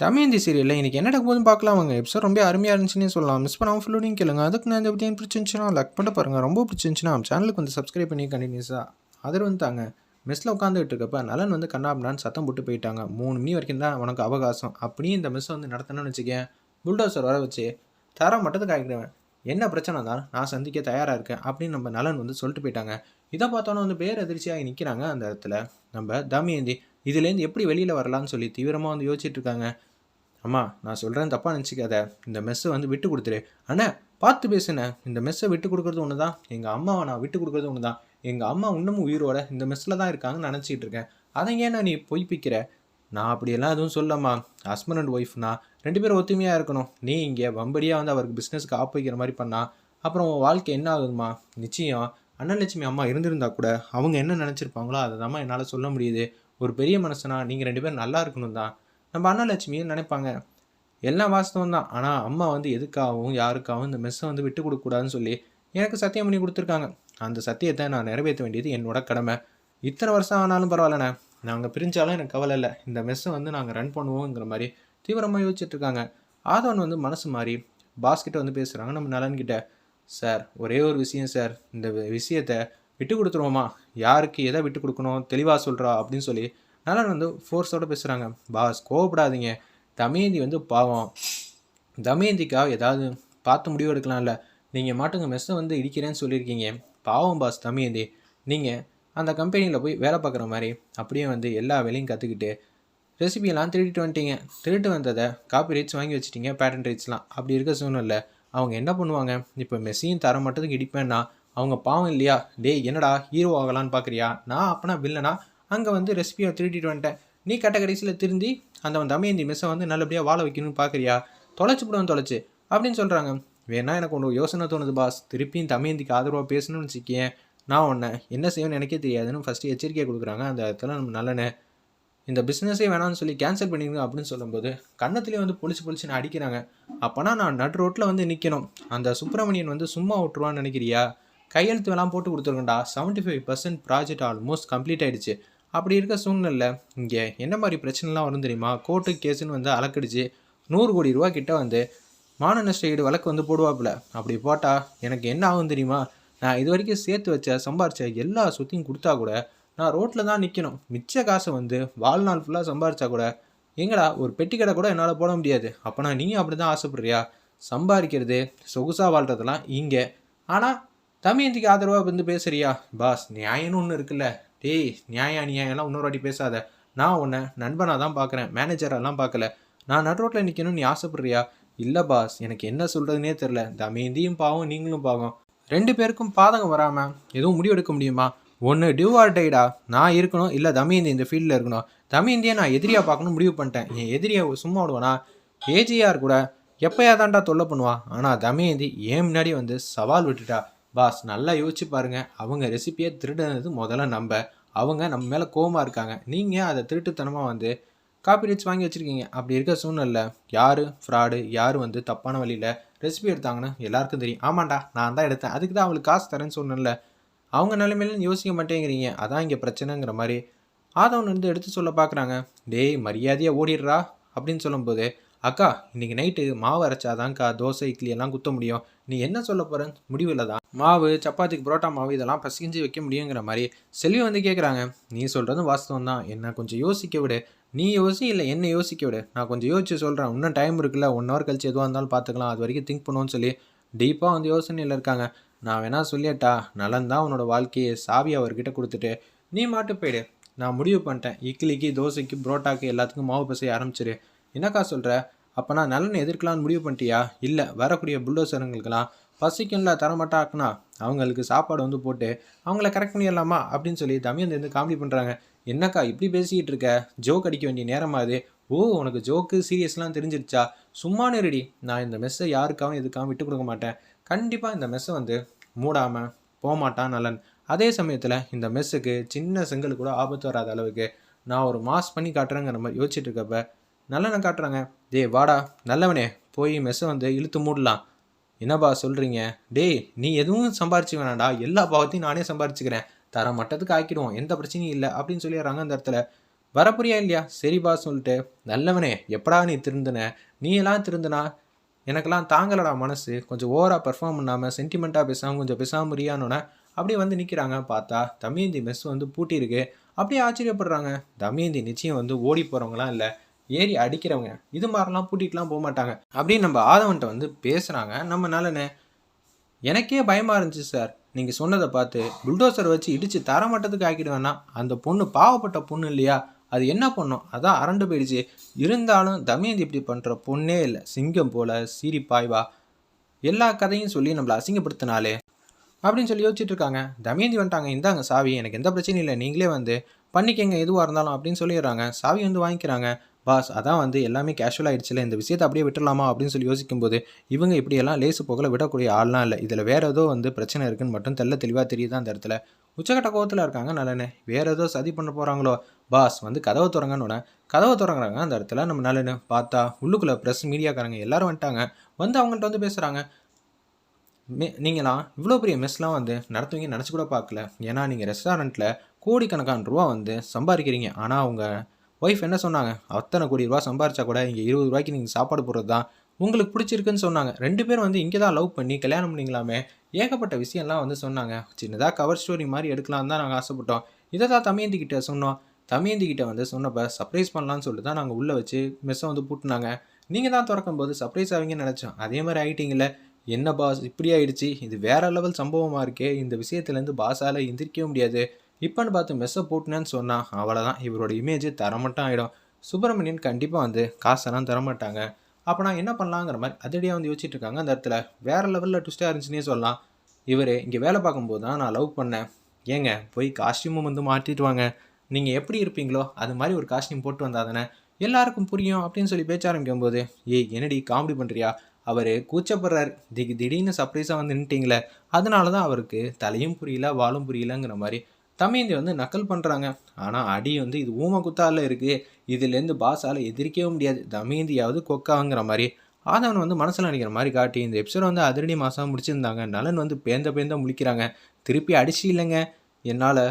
தமயந்தி சீரியலில் இன்றைக்கி என்ன போதும் பார்க்கலாம் அவங்க எபிசோட் ரொம்ப அருமையாக இருந்துச்சுன்னே சொல்லலாம். மிஸ் பண்ணாமல் ஃபுல்லோடையும் கேளுங்க. அதுக்கு நான் இந்த பற்றி பிடிச்சிருந்துச்சுன்னா லைக் பண்ண பாருங்கள் ரொம்ப பிடிச்சிருந்துச்சுன்னா சேனலுக்கு வந்து சப்ஸ்கிரைப் பண்ணி கண்டினியூஸாக ஆதரவு வந்துட்டாங்க மெஸ்ஸில் உட்காந்துக்கிட்டு இருக்கப்ப நலன் வந்து கண்ணாப்னான்னு சத்தம் போட்டு போயிட்டாங்க. மூணு மணி வரைக்கும் தான் உனக்கு அவகாசம். அப்படியே இந்த மெஸ்ஸை வந்து நடத்தணும்னு வச்சுக்கேன். புல்டோசர் வர வச்சு தர மட்டத்துக்கு ஆகிடுவேன் என்ன பிரச்சனை தான்? நான் சந்திக்க தயாராக இருக்கேன். அப்படின்னு நம்ம நலன் வந்து சொல்லிட்டு போயிட்டாங்க. இதை பார்த்தோன்னே வந்து பேர் அதிர்ச்சியாகி நிற்கிறாங்க அந்த இடத்துல. நம்ம தமயந்தி இதுலேருந்து எப்படி வெளியில் வரலான்னு சொல்லி தீவிரமாக வந்து யோசிச்சுட்டு இருக்காங்க அம்மா நான் சொல்கிறேன் தப்பாக நினச்சிக்காத. இந்த மெஸ்ஸை வந்து விட்டு கொடுத்துரு. அண்ணா பார்த்து பேசுனே இந்த மெஸ்ஸை விட்டு கொடுக்குறது ஒன்று தான் எங்கள் அம்மாவை நான் விட்டு கொடுக்குறது ஒன்று தான் எங்கள் அம்மா இன்னமும் உயிரோட இந்த மெஸ்ஸில் தான் இருக்காங்கன்னு நினச்சிட்டு இருக்கேன். அதை ஏன் நீ பொய்ப்பிக்கிற? நான் அப்படியெல்லாம் எதுவும் சொல்லம்மா. ஹஸ்பண்ட் அண்ட் ஒய்ஃப்னா ரெண்டு பேரும் ஒத்துமையாக இருக்கணும். நீ இங்கே வம்படியாக வந்து அவருக்கு பிஸ்னஸ்க்கு ஆப் வைக்கிற மாதிரி பண்ணா. அப்புறம் உன் வாழ்க்கை என்ன ஆகுதுமா நிச்சயம் அன்னலட்சுமி அம்மா இருந்திருந்தா கூட அவங்க என்ன நினச்சிருப்பாங்களோ அதை தான் என்னால் சொல்ல முடியுது. ஒரு பெரிய மனுஷனா நீங்கள் ரெண்டு பேரும் நல்லா இருக்கணும் தான் நம்ம அன்னலட்சுமியும் நினைப்பாங்க. எல்லாம் வாஸ்தவம் தான் ஆனால் அம்மா வந்து எதுக்காகவும் யாருக்காகவும் இந்த மெஸ்ஸை வந்து விட்டு கொடுக்கக்கூடாதுன்னு சொல்லி எனக்கு சத்தியம் பண்ணி கொடுத்துருக்காங்க. அந்த சத்தியத்தை நான் நிறைவேற்ற வேண்டியது என்னோட கடமை. இத்தனை வருஷம் ஆனாலும் பரவாயில்லண்ணே. நாங்கள் பிரிஞ்சாலும் எனக்கு கவலை இல்லை. இந்த மெஸ்ஸை வந்து நாங்கள் ரன் பண்ணுவோங்கிற மாதிரி தீவிரமாக யோசிச்சுட்ருக்காங்க. ஆதவன் வந்து மனசு மாறி பாஸ்கிட்ட வந்து பேசுகிறாங்க நம்ம நலன்கிட்ட. சார் ஒரே ஒரு விஷயம் சார். இந்த விஷயத்தை விட்டு கொடுத்துருவோமா? யாருக்கு எதை விட்டு கொடுக்கணும் தெளிவாக சொல்கிறா அப்படின்னு சொல்லி நலன் வந்து ஃபோர்ஸோட பேசுகிறாங்க பாஸ் கோவப்படாதீங்க. தமயந்தி வந்து பாவம். தமயந்திக்காக ஏதாவது பார்த்து முடிவு எடுக்கலாம்ல. நீங்கள் மாட்டுங்க மெஸ்ஸை வந்து இடிக்கிறேன்னு சொல்லியிருக்கீங்க. பாவம் பாஸ் தமயந்தி. நீங்கள் அந்த கம்பெனியில் போய் வேலை பார்க்குற மாதிரி அப்படியே வந்து எல்லா வேலையும் கற்றுக்கிட்டு ரெசிபியெல்லாம் திருடிட்டு வந்துட்டீங்க. திருட்டு வந்ததை காப்பி ரைட்ஸ் வாங்கி வச்சிட்டீங்க பேட்டன் ரைட்ஸ்லாம் அப்படி இருக்க சூழ்நிலை அவங்க என்ன பண்ணுவாங்க? இப்போ மெஸ்ஸையும் தர மட்டும் இடிப்பேன்னா அவங்க பாவம் இல்லையா? டேய் என்னடா ஹீரோ ஆகலான்னு பார்க்குறியா நான் அப்போனா வில்லனா அங்கே வந்து ரெசிபியை திருடிட்டு வந்துட்டேன். நீ கட்ட கடைசியில் திருந்தி அந்த தமயந்தி மெஸ்ஸை வந்து நல்லபடியாக வாழ வைக்கணும்னு பார்க்குறியா தொலைச்சு விடுவேன் தொலைச்சு. அப்படின்னு சொல்கிறாங்க வேணா எனக்கு ஒன்று யோசனை தோணுது பாஸ் திருப்பியும் தமயந்திக்கு ஆதரவாக பேசணும்னு வச்சுக்கேன். நான் உன்னை என்ன செய்யணும்னு எனக்கே தெரியாதுன்னு ஃபஸ்ட்டு எச்சரிக்கை கொடுக்குறாங்க. அந்த இடத்துல நம்ம நல்லனே இந்த பிஸ்னஸே வேணாம்னு சொல்லி கேன்சல் பண்ணிடுங்க அப்படின்னு சொல்லும்போது கன்னத்துலேயே வந்து பொழிச்சு பொழிச்சு நான் அடிக்கிறாங்க. அப்போனா நான் நடு ரோட்டில் வந்து நிற்கணும் அந்த சுப்பிரமணியன் வந்து சும்மா விட்டுருவான்னு நினைக்கிறியா? கையெழுத்து எல்லாம் போட்டு கொடுத்துருக்கேன்டா seventy five percent project almost complete ஆயிடுச்சு. அப்படி இருக்க சூழ்நிலை இங்கே என்ன மாதிரி பிரச்சனைலாம் வரும் தெரியுமா? கோர்ட்டு கேஸுன்னு வந்து அலக்கடிச்சு நூறு கோடி ரூபா கிட்ட வந்து மான நஷ்ட ஈடு வழக்கு வந்து போடுவாப்புல. அப்படி போட்டால் எனக்கு என்ன ஆகும் தெரியுமா? நான் இது வரைக்கும் சேர்த்து வச்ச சம்பாரித்த எல்லா சொத்தையும் கொடுத்தா கூட நான் ரோட்டில் தான் நிற்கணும் மிச்ச காசை வந்து வாழ்நாள் ஃபுல்லாக சம்பாரித்தா கூட எங்கடா ஒரு பெட்டி கடை கூட என்னால் போட முடியாது. அப்போனா நீ அப்படி தான் ஆசைப்படுறியா? சம்பாதிக்கிறது சொகுசாக வாழ்கிறதெல்லாம் இங்கே. ஆனால் தமயந்திக்கு ஆதரவாக வந்து பேசுறியா? பாஸ் நியாயம்னு ஒன்று இருக்குல்ல. டேய் நியாயம் அநியாயம்லாம் இன்னொரு வாட்டி பேசாத. நான் உன்னை நண்பனாக தான் பார்க்குறேன் மேனேஜரெல்லாம் பார்க்கல நான் நடு ரோட்டில் நிற்கணும்னு நீ ஆசைப்படுறியா? இல்லை பாஸ் எனக்கு என்ன சொல்கிறதுனே தெரில தமயந்தியும் பாவம் நீங்களும் பாவம். ரெண்டு பேருக்கும் பாதகம் வராமல் எதுவும் முடிவெடுக்க முடியுமா? ஒன்று டியூ ஆர் டைடா நான் இருக்கணும் இல்லை தமயந்தி இந்த ஃபீல்டில் இருக்கணும்? தமயந்தியை நான் எதிரியாக பார்க்கணும் முடிவு பண்ணிட்டேன். என் எதிரியை சும்மா விடுவேனா? ஏஜிஆர் கூட எப்பயா தாண்டா தொல்லை பண்ணுவான் ஆனால் தமயந்தி ஏன் முன்னாடி வந்து சவால் விட்டுட்டா? பாஸ் நல்லா யோசிச்சு பாருங்கள் அவங்க ரெசிபியை திருடுனது முதல்ல நம்ப அவங்க நம்ம மேலே கோவமாக இருக்காங்க. நீங்கள் அதை திருட்டுத்தனமாக வந்து காப்பி ரைட்ஸ் வாங்கி வச்சுருக்கீங்க? அப்படி இருக்க சூழ்நிலை யார் ஃப்ராடு யார் வந்து தப்பான வழியில் ரெசிபி எடுத்தாங்கன்னு எல்லாருக்கும் தெரியும். ஆமாண்டா நான் தான் எடுத்தேன். அதுக்கு தான் அவங்களுக்கு காசு தரேன்னு சொன்னேன்ல அவங்க நிலைமையிலும் யோசிக்க மாட்டேங்கிறீங்க. அதான் இங்கே பிரச்சனைங்கிற மாதிரி. ஆதவன் வந்து எடுத்து சொல்ல பார்க்குறாங்க டேய் மரியாதையாக ஓடிடுறா அப்படின்னு சொல்லும்போது அக்கா இன்னைக்கு நைட்டு மாவு அரைச்சாதான்க்கா தோசை இட்லி எல்லாம் குத்த முடியும். நீ என்ன சொல்ல போற? முடிவில் தான். மாவு சப்பாத்திக்கு புரோட்டா மாவு இதெல்லாம் பசிஞ்சு வைக்க முடியுங்கிற மாதிரி செல்வி வந்து கேட்குறாங்க நீ சொல்கிறதும் வாஸ்தவம் தான் என்ன கொஞ்சம் யோசிக்க விடு. நீ யோசி இல்லை என்ன யோசிக்க விடு. நான் கொஞ்சம் யோசிச்சு சொல்கிறேன் இன்னும் டைம் இருக்குல்ல. ஒன் ஹவர் கழிச்சு எதுவாக இருந்தாலும் பார்த்துக்கலாம் அது வரைக்கும் திங்க் பண்ணுவோன்னு சொல்லி டீப்பாக வந்து யோசனையில் இருக்காங்க. நான் வேணா சொல்லிட்டா நலன் தான் உன்னோட வாழ்க்கையை சாவி அவர்கிட்ட கொடுத்துட்டு. நீ மாட்டு போயிடு. நான் முடிவு பண்ணிட்டேன். இட்லிக்கு தோசைக்கு புரோட்டாக்கு எல்லாத்துக்கும் மாவு பசைய ஆரம்பிச்சிரு. என்னக்கா சொல்கிற அப்போ நான் நலனை எதிர்க்கலாம்னு முடிவு பண்ணிட்டியா? இல்லை வரக்கூடிய புல்டோசருங்களுக்கெல்லாம் பசிக்கும்ல தரமாட்டாக்குனா? அவங்களுக்கு சாப்பாடு வந்து போட்டு அவங்கள கரெக்ட் பண்ணிடலாமா? அப்படின்னு சொல்லி தமயந்தி வந்து காமெடி பண்ணுறாங்க என்னக்கா இப்படி பேசிக்கிட்டு இருக்க? ஜோக் அடிக்க வேண்டிய நேரமாது ஓ உனக்கு ஜோக்கு சீரியஸ்லாம் தெரிஞ்சிருச்சா? சும்மா ரெடி நான் இந்த மெஸ்ஸை யாருக்காகவும் எதுக்காகவும் விட்டு கொடுக்க மாட்டேன். கண்டிப்பாக இந்த மெஸ்ஸை வந்து மூடாமல் போகமாட்டான் நலன் அதே சமயத்தில் இந்த மெஸ்ஸுக்கு சின்ன செங்கல் கூட ஆபத்து வராத அளவுக்கு நான் ஒரு மாஸ் பண்ணி காட்டுறேங்கிற மாதிரி யோசிச்சுட்டு இருக்கப்ப நல்லனை காட்டுறாங்க. டேய் வாடா நல்லவனே போய் மெஸ்ஸை வந்து இழுத்து மூடலாம். என்னப்பா சொல்கிறீங்க டேய் நீ எதுவும் சம்பாரிச்சு வேணாம்டா. எல்லா பாவத்தையும் நானே சம்பாரிச்சுக்கிறேன். தர மட்டத்துக்கு ஆக்கிடுவோம். எந்த பிரச்சனையும் இல்லை அப்படின்னு சொல்லிடுறாங்க அந்த இடத்துல. வரப்புரியா இல்லையா? சரிப்பா சொல்லிட்டு நல்லவனே எப்படா நீ திருந்தின? நீ எல்லாம் திருந்தினா? எனக்கெல்லாம் தாங்கலடா மனசு. கொஞ்சம் ஓவராக பெர்ஃபார்ம் பண்ணாமல் சென்டிமெண்ட்டாக பேசாமல் கொஞ்சம் பேசாமல் முடியானோன்னே அப்படியே வந்து நிற்கிறாங்க பார்த்தா தமயந்தி மெஸ் வந்து பூட்டியிருக்கு. அப்படியே ஆச்சரியப்படுறாங்க. தமயந்தி நிச்சயம் வந்து ஓடி போகிறவங்களாம் இல்லை. ஏறி அடிக்கிறவங்க. இது மாதிரிலாம் பூட்டிகிட்டுலாம் போக மாட்டாங்க. அப்படின்னு நம்ம ஆதவன்ட்ட வந்து பேசுகிறாங்க நம்ம நலனே. எனக்கே பயமாக இருந்துச்சு சார். நீங்கள் சொன்னதை பார்த்து புல்டோசர் வச்சு இடித்து தரமட்டத்துக்கு ஆக்கிடுவேன்னா அந்த பொண்ணு பாவப்பட்ட பொண்ணு இல்லையா? அது என்ன பண்ணும்? அதான் அரண்டு போயிடுச்சு. இருந்தாலும் தமயந்தி இப்படி பண்ணுற பொண்ணே இல்லை. சிங்கம் போல சீரி பாய்வா எல்லா கதையும் சொல்லி நம்மளை அசிங்கப்படுத்தினாலே அப்படின்னு சொல்லி யோசிச்சுட்டு இருக்காங்க. தமயந்தி வந்துட்டாங்க. இந்தாங்க சாவி. எனக்கு எந்த பிரச்சனையும் இல்லை. நீங்களே வந்து பண்ணிக்கங்க. எதுவாக இருந்தாலும் அப்படின்னு சொல்லிடுறாங்க. சாவி வந்து வாங்கிக்கிறாங்க. பாஸ் அதான் வந்து எல்லாமே கேஷுவல் ஆகிடுச்சுல இந்த விஷயத்தை அப்படியே விட்டுடலாமா அப்படின்னு சொல்லி யோசிக்கும்போது இவங்க இப்படியெல்லாம் லேசு போகல விடக்கூடிய ஆள்லாம் இல்லை. இதில் வேற ஏதோ வந்து பிரச்சனை இருக்குன்னு மட்டும் தெல்ல தெளிவாக தெரியுது அந்த இடத்துல. உச்சக்கட்ட கோவத்தில் இருக்காங்க நல்லனே வேற ஏதோ சதி பண்ண போகிறாங்களோ பாஸ் வந்து கதவை திறங்கன்னு கதவை திறங்குறாங்க அந்த இடத்துல. நம்ம நல்லனு பார்த்தா உள்ளுக்குள்ளே ப்ரெஸ் மீடியாக்காரங்க எல்லோரும் வந்துட்டாங்க. வந்து அவங்கள்ட்ட வந்து பேசுகிறாங்க மே நீங்களாம் இவ்வளோ பெரிய மெஸ்லாம் வந்து நடத்துவீங்க நினச்சி கூட பார்க்கல. ஏன்னா நீங்கள் ரெஸ்டாரண்ட்டில் கோடிக்கணக்கான ரூபா வந்து சம்பாதிக்கிறீங்க. ஆனால் அவங்க ஒய்ஃப் என்ன சொன்னாங்க? அத்தனை கோடி ரூபா சம்பாரிச்சா கூட இங்கே இருபது ரூபாய்க்கு நீங்கள் சாப்பாடு போடுறது தான் உங்களுக்கு பிடிச்சிருக்குன்னு சொன்னாங்க. ரெண்டு பேரும் வந்து இங்கே தான் லவ் பண்ணி கல்யாணம் பண்ணிங்களாமே ஏகப்பட்ட விஷயம்லாம் வந்து சொன்னாங்க. சின்னதாக கவர் ஸ்டோரி மாதிரி எடுக்கலாம் தான் நாங்கள் ஆசைப்பட்டோம். இதை தான் தமையந்திக்கிட்ட சொன்னோம். தமையந்திக்கிட்ட வந்து சொன்னப்போ சர்ப்ரைஸ் பண்ணலான்னு சொல்லிட்டு தான் நாங்கள் உள்ளே வச்சு மெஸ்ஸை வந்து பூட்டினாங்க. நீங்கள் தான் திறக்கும்போது சர்ப்ரைஸ் ஆவீங்கன்னு நினச்சோம். அதே மாதிரி ஆகிட்டீங்களே என்ன பாஸ் இப்படி ஆயிடுச்சு. இது வேற லெவல் சம்பவமாக இருக்கே. இந்த விஷயத்துலேருந்து பாஸால் எந்திரிக்கவே முடியாது. இப்போன்னு பார்த்து மெஸ்ஸை போட்டுனேன்னு சொன்னால் அவ்வளோதான் இவரோட இமேஜ் தரமட்டும் ஆகிடும் சுப்பிரமணியன் கண்டிப்பாக வந்து காசெல்லாம் தரமாட்டாங்க அப்போ நான் என்ன பண்ணலாங்கிற மாதிரி அதிரடியாக வந்து யோசிச்சுட்டு இருக்காங்க. அந்த இடத்துல வேறு லெவலில் ட்விஸ்ட்டாக இருந்துச்சுன்னே சொல்லலாம். இவர் இங்கே வேலை பார்க்கும்போது தான் நான் லவ் பண்ணேன். ஏங்க போய் காஸ்டியூமும் வந்து மாட்டிட்டு வாங்க. நீங்கள் எப்படி இருப்பீங்களோ அது மாதிரி ஒரு காஸ்டியூம் போட்டு வந்தால் தானே எல்லாருக்கும் புரியும் அப்படின்னு சொல்லி பேச்ச ஆரம்பிக்கும் போது ஏய் என்னடி காமெடி பண்ணுறியா அவர் கூச்சப்படுறார். திடீ திடீர்னு சர்ப்ரைஸாக வந்து நின்ட்டிங்களே அதனால தான் அவருக்கு தலையும் புரியல வாலும் புரியலங்கிற மாதிரி தமயந்தி வந்து நக்கல் பண்ணுறாங்க ஆனால் அடி வந்து இது ஊம குத்தால இருக்குது இதுலேருந்து பாஸால் எதிர்க்கவே முடியாது. தமயந்தியாவது கொக்காங்கிற மாதிரி. ஆதவன் வந்து மனசில் நினைக்கிற மாதிரி காட்டி இந்த எபிசோட் வந்து அதிரடி மாதம் முடிச்சிருந்தாங்க. நலன் வந்து பேந்த பேந்த முழிக்கிறாங்க. திருப்பி அடிச்சு இல்லைங்க. என்னால்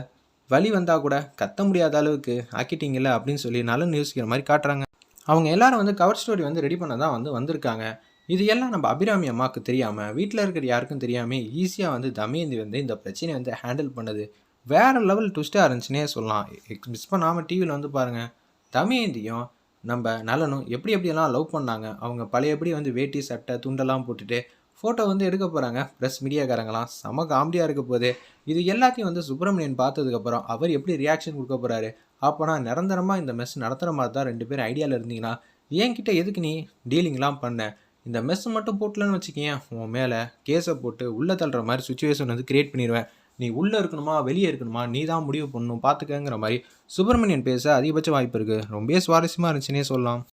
வழி வந்தால் கூட கத்த முடியாத அளவுக்கு ஆக்கிட்டீங்கல்ல அப்படின்னு சொல்லி நலன் யோசிக்கிற மாதிரி காட்டுறாங்க. அவங்க எல்லாரும் வந்து கவர் ஸ்டோரி வந்து ரெடி பண்ண தான் வந்து வந்திருக்காங்க. இது எல்லாம் நம்ம அபிராமி அம்மாவுக்கு தெரியாமல் வீட்டில் இருக்கிற யாருக்கும் தெரியாமல் ஈஸியாக வந்து தமயந்தி வந்து இந்த பிரச்சனையை வந்து ஹேண்டில் பண்ணுது. வேறு லெவல் ட்விஸ்ட்டாக இருந்துச்சுன்னே சொல்லலாம். மிஸ் பண்ணாமல் டிவியில் வந்து பாருங்கள் தமிழந்தியும் நம்ம நலனும் எப்படி எப்படியெல்லாம் லவ் பண்ணாங்க அவங்க பழையபடி வந்து வேட்டி சட்டை துண்டெல்லாம் போட்டுட்டு ஃபோட்டோ வந்து எடுக்க போகிறாங்க ப்ளஸ் மீடியாக்காரங்களாம் செம காமெடியாக இருக்க போகுது. இது எல்லாத்தையும் வந்து சுப்பிரமணியன் பார்த்ததுக்கப்புறம் அவர் எப்படி ரியாக்ஷன் கொடுக்க போகிறாரு அப்போனா நிரந்தரமாக இந்த மெஸ் நடத்துகிற மாதிரி தான் ரெண்டு பேரும் ஐடியாவில் இருந்தீங்கன்னா என்கிட்ட எதுக்கு நீ டீலிங்லாம் பண்ண? இந்த மெஸ் மட்டும் போட்டலன்னு வச்சுக்கேன் உன் மேலே கேஸை போட்டு உள்ளே தள்ளுற மாதிரி சுச்சுவேஷன் வந்து க்ரியேட் பண்ணிடுவேன் நீ உள்ளே இருக்கணுமா வெளியே இருக்கணுமா நீ தான் முடிவு பண்ணணும் பார்த்துக்கங்கிற மாதிரி சுப்பிரமணியன் பேச அதிகபட்ச வாய்ப்பு இருக்குது ரொம்ப சுவாரஸ்யமாக இருந்துச்சுன்னே சொல்லலாம்.